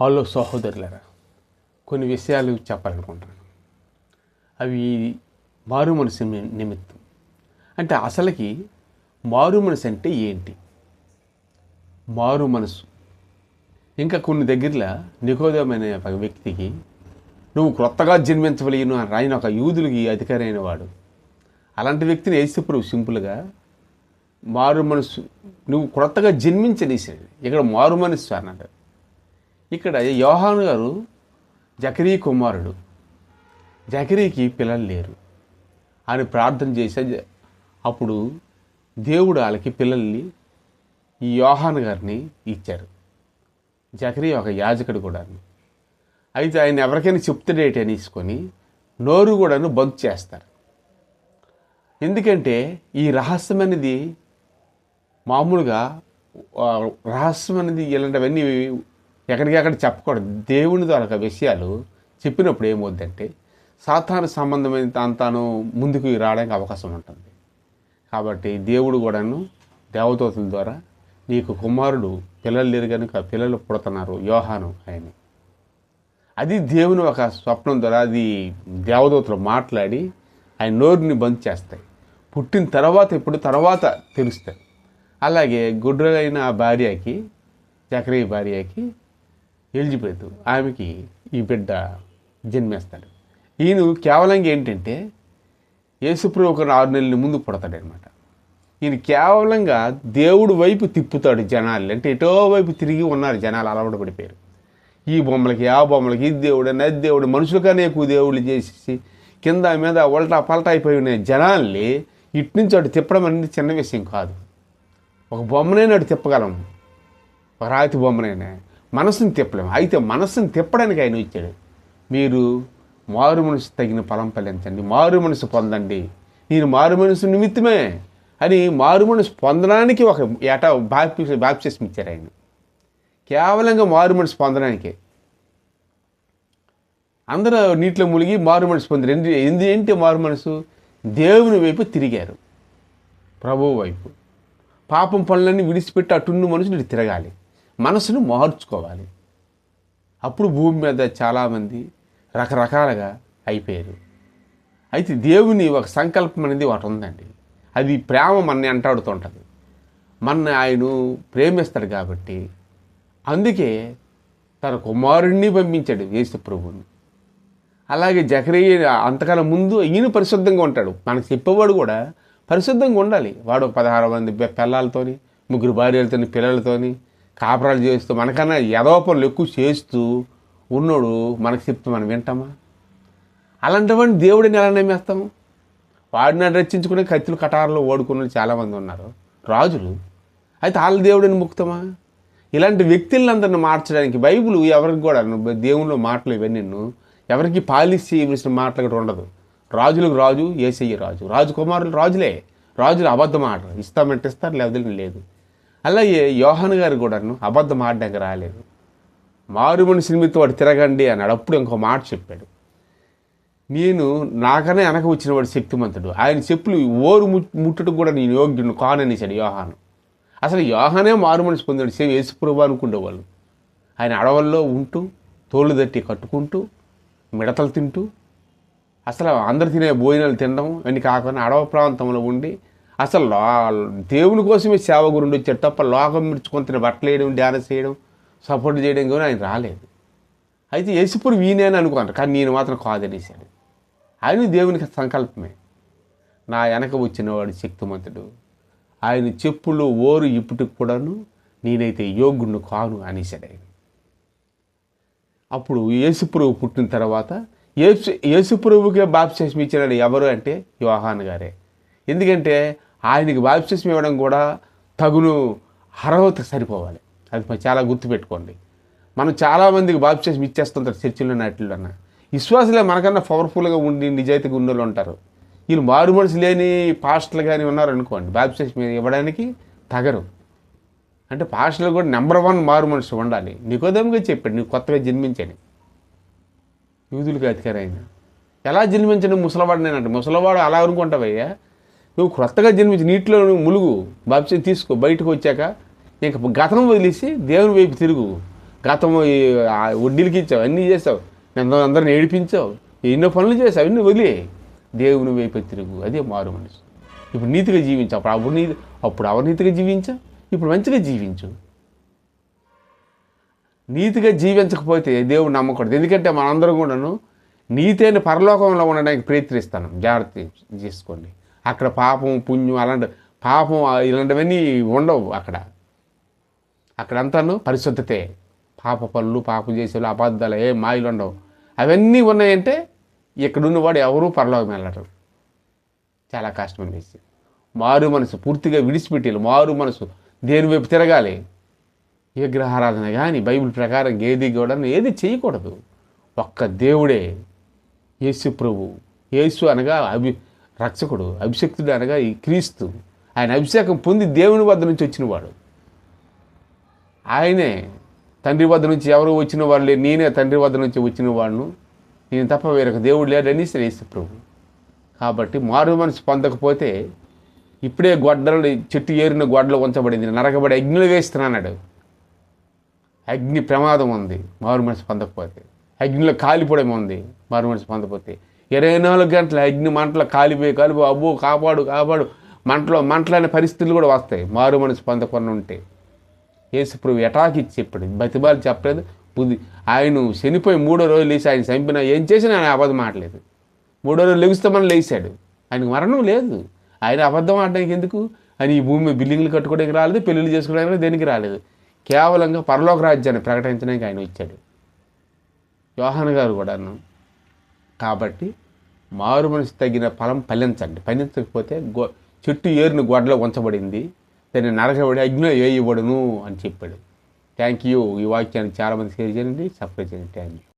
Hello సహోదరులరా? కొన్ని విషయాలు చెప్పాలనుకుంటున్నాను. అవి మారు మనసు నిమిత్తం. అంటే అసలుకి మారు మనసు అంటే ఏంటి? మారు మనసు ఇంకా కొన్ని దగ్గరలో నికోదమైన ఒక వ్యక్తికి నువ్వు క్రొత్తగా జన్మించవలేను అని ఆయన ఒక యూదులకి అధికారి అయిన వాడు. అలాంటి వ్యక్తిని వేసేప్పుడు సింపుల్గా మారు మనసు నువ్వు క్రొత్తగా జన్మించనీసాడు ఇక్కడ మారు మనసు అన్నాడు. ఇక్కడ యోహాను గారు జకరీ కుమారుడు. జకరీకి పిల్లలు లేరు. అని ప్రార్థన చేసే అప్పుడు దేవుడు వాళ్ళకి పిల్లల్ని ఈ యోహాన్ గారిని ఇచ్చారు. జకరీ ఒక యాజకుడు కూడా అయితే ఆయన ఎవరికైనా చెప్తాడేటి అనేసుకొని నోరు కూడాను బంద్ చేస్తారు. ఎందుకంటే ఈ రహస్యం అనేది మామూలుగా రహస్యం అనేది ఇలాంటివన్నీ ఎక్కడికక్కడ చెప్పకూడదు. దేవుని ద్వారా విషయాలు చెప్పినప్పుడు ఏమవుద్దంటే సాధారణ సంబంధమైన తాను ముందుకు రావడానికి అవకాశం ఉంటుంది. కాబట్టి దేవుడు కూడాను దేవదూతల ద్వారా నీకు కుమారుడు పిల్లలు లేరు కనుక పిల్లలు పుడుతున్నారు యోహాను ఆయన అది దేవుని ఒక స్వప్నం ద్వారా అది దేవదూతలు మాట్లాడి ఆయన నోరుని బంద్ చేస్తాయి. పుట్టిన తర్వాత ఇప్పుడు తర్వాత తెలుస్తాయి. అలాగే గుడ్రైన ఆ భార్యకి చక్రీ భార్యకి ఎలిజిబెత్ ఆమెకి ఈ బిడ్డ జన్మేస్తాడు. ఈయన కేవలం ఏంటంటే యేసుప్రభు ఒక ఆరు నెలల ముందు పుడతాడనమాట. ఈయన కేవలంగా దేవుడు వైపు తిప్పుతాడు జనాలు అంటే ఎటో వైపు తిరిగి ఉన్నారు జనాలు అలవాటు పడిపోయారు. ఈ బొమ్మలకి ఆ బొమ్మలకి ఇది దేవుడు నది దేవుడు మనుషులకనే ఎక్కువ దేవుళ్ళు చేసేసి కింద మీద ఒల్టా పల్టా అయిపోయి ఉన్న జనాల్ని ఇటు నుంచి అటు తిప్పడం అనేది చిన్న విషయం కాదు. ఒక బొమ్మనైనా అటు తిప్పగలం. ఒక రాతి బొమ్మనైనా మనసుని తిప్పలేము. అయితే మనసుని తిప్పడానికి ఆయన ఇచ్చాడు మీరు మారు మనసు తగిన ఫలం ఫలించండి మారు మనసు పొందండి. నేను మారు మనసు నిమిత్తమే అని మారు మనసు పొందడానికి ఒక ఏటా బాప్తి బాప్తిస్మ ఇచ్చారు ఆయన. కేవలంగా మారు మనసు పొందడానికే. అందరూ నీటిలో మునిగి మారు మనసు పొందారు ఎందు ఎందు ఏంటి మారు మనసు? దేవుని వైపు తిరిగారు. ప్రభువు వైపు. పాపం పనులన్నీ విడిచిపెట్టి అటున్న మనసుని ఇటు తిరగాలి. మనసును మార్చుకోవాలి. అప్పుడు భూమి మీద చాలామంది రకరకాలుగా అయిపోయారు. అయితే దేవుని ఒక సంకల్పం అనేది ఒకటి ఉందండి. అది ప్రేమ మనని అంటాడుతుంటుంది. మన ఆయన ప్రేమిస్తాడు కాబట్టి అందుకే తన కుమారుణ్ణి పంపించాడు యేసు ప్రభువుని. అలాగే జకరయ్య అంతకాలం ముందు ఈయన పరిశుద్ధంగా ఉంటాడు. మనకు చెప్పేవాడు కూడా పరిశుద్ధంగా ఉండాలి. వాడు పదహారు మంది పిల్లలతోని ముగ్గురు భార్యలతోని పిల్లలతోని కాపురాలు చేస్తూ మనకన్నా యదవ పనులు ఎక్కువ చేస్తూ ఉన్నోడు మనకు చెప్తే మనం వింటామా? అలాంటి దేవుడిని ఎలా నమ్మేస్తాము? వాడిని రచించుకునే కత్తులు కటారంలో ఓడుకున్న వాళ్ళు చాలామంది ఉన్నారు. రాజులు. అయితే వాళ్ళ దేవుడిని ముక్తమా ఇలాంటి వ్యక్తులందరిని మార్చడానికి బైబుల్ ఎవరికి కూడా దేవుళ్ళు మాటలు ఇవన్నీ ఎవరికి పాలిష్ చేయవలసిన మాటలు కూడా ఉండదు. రాజులకు రాజు ఏసయ్య రాజు. రాజు కుమారులు రాజులే. రాజులు అబద్ధం ఆడరు ఇస్తామంటే ఇస్తారు లేకపోతే లేదు. అలాగే యోహన్ గారు కూడాను అబద్ధం ఆడడానికి రాలేదు. మారు మనిషి నిమిత్తం వాడు తిరగండి అన్నాడు అప్పుడు ఇంకో మాట చెప్పాడు. నేను నాకనే వెనక వచ్చిన వాడు శక్తిమంతుడు. ఆయన చెప్పులు ఓరు ముట్టడం కూడా నేను యోగ్యుడు కాననేసాడు యోహాను. అసలు యోహానే మారు మనిషి పొందాడు. సేవ యేసుప్రభు అనుకునేవాళ్ళు ఆయన అడవుల్లో ఉంటూ తోళ్ళు తట్టి కట్టుకుంటూ మిడతలు తింటూ అసలు అందరు తినే భోజనాలు తినడం అన్ని కాకుండా అడవ ప్రాంతంలో ఉండి అసలు లో- దేవుని కోసమే సేవ గురుండి వచ్చాడు తప్ప లోకం మిర్చుకొని బట్టలు వేయడం డ్యాన్స్ చేయడం సపోర్ట్ చేయడం కూడా ఆయన రాలేదు. అయితే యేసుపురు వీనే అని అనుకున్నాను కానీ నేను మాత్రం కాదనేశాడు. ఆయన దేవునికి సంకల్పమే. నా వెనక వచ్చినవాడు శక్తిమంతుడు. ఆయన చెప్పులు ఓరు ఇప్పటికి కూడాను నేనైతే యోగుణ్ణి కాను అనేసాడు ఆయన. అప్పుడు యేసుప్రభు పుట్టిన తర్వాత యేసు యేసుప్రభుకే బాప్తిస్మ ఇచ్చినాడు ఎవరు అంటే యోహాన్ గారే. ఎందుకంటే ఆయనకి బాప్సిస్మ ఇవ్వడం కూడా తగును అర్హత సరిపోవాలి. అది చాలా గుర్తుపెట్టుకోండి. మనం చాలామందికి బాప్సిస్మ ఇచ్చేస్తుంటారు చర్చిలో నాటిలోన విశ్వాసులే మనకన్నా పవర్ఫుల్గా ఉండి నిజాయితీగా ఉన్న వాళ్ళు ఉంటారు. వీళ్ళు మారు మనసు లేని పాస్టర్లు కానీ ఉన్నారనుకోండి బాప్సిస్మ ఇవ్వడానికి తగరు. అంటే పాస్టర్లు కూడా నెంబర్ వన్ మారు మనసు ఉండాలి. నికోదమ్గా చెప్పాడు నీకు కొత్తగా జన్మించని. యూదులకు అధికారైన. ఎలా జన్మించను ముసలవాడు నేనంటే ముసలవాడు అలా అనుకుంటావయ్యా? నువ్వు కొత్తగా జన్మించి నీటిలో నువ్వు ములుగు బాప్సం తీసుకో బయటకు వచ్చాక ఇంక గతం వదిలేసి దేవుని వైపు తిరుగు. గతం వడ్డీలకి ఇచ్చావు అన్నీ చేసావు నన్ను అందరిని ఏడిపించావు ఎన్నో పనులు చేసావు అన్నీ వదిలే. దేవుని వైపు తిరుగు అదే మారు మనిషి ఇప్పుడు నీతిగా జీవించు అప్పుడు అప్పుడు అప్పుడు అవనీతిగా జీవించావు ఇప్పుడు మంచిగా జీవించు. నీతిగా జీవించకపోతే దేవుడు నమ్మకూడదు. ఎందుకంటే మనందరం కూడాను నీతి పరలోకంలో ఉండడానికి ప్రయత్నిస్తాను జాగ్రత్త చేసుకోండి. అక్కడ పాపం పుణ్యం అలాంటి పాపం ఇలాంటివన్నీ ఉండవు అక్కడ. అక్కడంతాను పరిశుద్ధతే. పాప పనులు పాపం చేసేలు అబద్ధాలు ఏ మాయలు ఉండవు. అవన్నీ ఉన్నాయంటే ఇక్కడున్నవాడు ఎవరూ పరలోకం వెళ్ళరు. చాలా కష్టం విషయం మారు మనసు పూర్తిగా విడిచిపెట్టాలి మారు మనసు దేని వైపు తిరగాలి? విగ్రహారాధన కానీ బైబిల్ ప్రకారం ఏది కూడా ఏది చేయకూడదు. ఒక్క దేవుడే. యేసు ప్రభు. యేసు అనగా అభి రక్షకుడు అభిషక్తుడు అనగా ఈ క్రీస్తు. ఆయన అభిషేకం పొంది దేవుని వద్ద నుంచి వచ్చినవాడు. ఆయనే తండ్రి వద్ద నుంచి ఎవరు వచ్చిన వాళ్ళు నేనే తండ్రి వద్ద నుంచి వచ్చిన వాడును నేను తప్ప వేరొక దేవుడు లేడని శ్రేయస్సు ప్రభు. కాబట్టి మారు మనసు పొందకపోతే ఇప్పుడే గొడ్డలు చెట్టు ఏరిన గొడ్డలు ఉంచబడింది నరకబడి అగ్నిలో వేస్తున్నాడు అగ్ని ప్రమాదం ఉంది మారు మనసు పొందకపోతే. అగ్నిలో కాలిపోవడం ఉంది మారు మనసు పొందకపోతే. ఇరవై నాలుగు గంటల అగ్ని మంటలు కాలిపోయి కాలిపోయి అబ్బో కాపాడు కాపాడు. మంటలో మంటలనే పరిస్థితులు కూడా వస్తాయి. మారు మనసు పొందకుండా ఉంటే. యేసుప్రభు ఎటాకి ఇచ్చి చెప్పాడు. బతిబాలు చెప్పలేదు. బుద్ధి. ఆయన చనిపోయి మూడో రోజు లేచి ఆయన చంపినా ఏం చేసినా ఆయన అబద్ధం ఆడలేదు. మూడో రోజు లెగుస్తామని లేచాడు. ఆయనకు మరణం లేదు. ఆయన అబద్ధం ఆడడానికి ఎందుకు? ఆయన ఈ భూమి బిల్డింగ్లు కట్టుకోవడానికి రాలేదు పెళ్ళిళ్ళు చేసుకోవడానికి దేనికి రాలేదు. కేవలంగా పరలోక రాజ్యాన్ని ప్రకటించడానికి ఆయన వచ్చాడు. యోహాన్ గారు కూడాను కాబట్టి మారు మనసు తగిన ఫలం ఫలించండి. ఫలించకపోతే గో చెట్టు ఏరుని గొడ్డలో ఉంచబడింది దాన్ని నరకబడి అగ్నిలో వేయబడును అని చెప్పాడు. థ్యాంక్ యూ ఈ వాక్యాన్ని చాలామంది షేర్ చేయండి. సబ్స్క్రైబ్ చేయండి. Thank you